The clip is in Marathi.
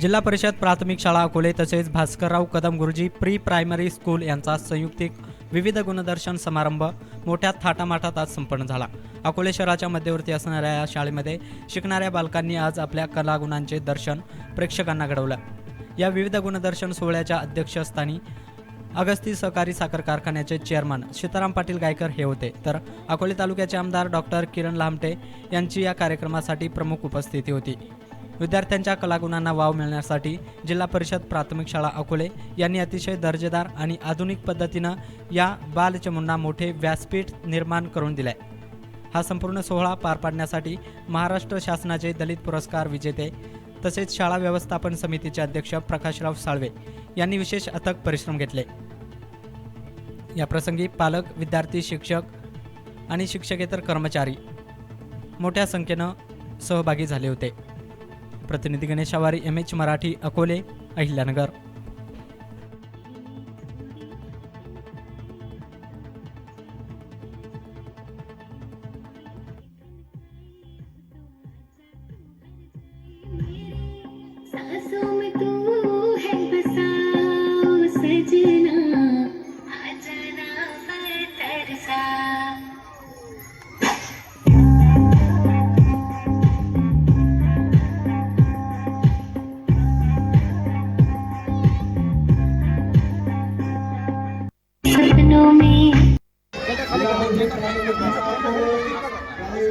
जिल्हा परिषद प्राथमिक शाळा अकोले तसेच भास्करराव कदम गुरुजी प्री प्रायमरी स्कूल यांचा संयुक्तिक विविध गुणदर्शन समारंभ मोठ्या थाटामाटात आज संपन्न झाला. अकोले शहराच्या मध्यवर्ती असणाऱ्या या शाळेमध्ये शिकणाऱ्या बालकांनी आज आपल्या कलागुणांचे दर्शन प्रेक्षकांना घडवलं. या विविध गुणदर्शन सोहळ्याच्या अध्यक्षस्थानी अगस्ती सहकारी साखर कारखान्याचे चेअरमन सीताराम पाटील गायकर हे होते. तर अकोले तालुक्याचे आमदार डॉक्टर किरण लामटे यांची या कार्यक्रमासाठी प्रमुख उपस्थिती होती. विद्यार्थ्यांच्या कलागुणांना वाव मिळण्यासाठी जिल्हा परिषद प्राथमिक शाळा अकोले यांनी अतिशय दर्जेदार आणि आधुनिक पद्धतीनं या बालचमूंना मोठे व्यासपीठ निर्माण करून दिले हा संपूर्ण सोहळा पार पाडण्यासाठी महाराष्ट्र शासनाचे दलित पुरस्कार विजेते तसेच शाळा व्यवस्थापन समितीचे अध्यक्ष प्रकाशराव साळवे यांनी विशेष अथक परिश्रम घेतले. या प्रसंगी पालक विद्यार्थी शिक्षक आणि शिक्षकेतर कर्मचारी मोठ्या संख्येनं सहभागी झाले होते. प्रतिनिधी Ganesh Awari M H Marathi Akole Ahilyanagar. Ini kan ada.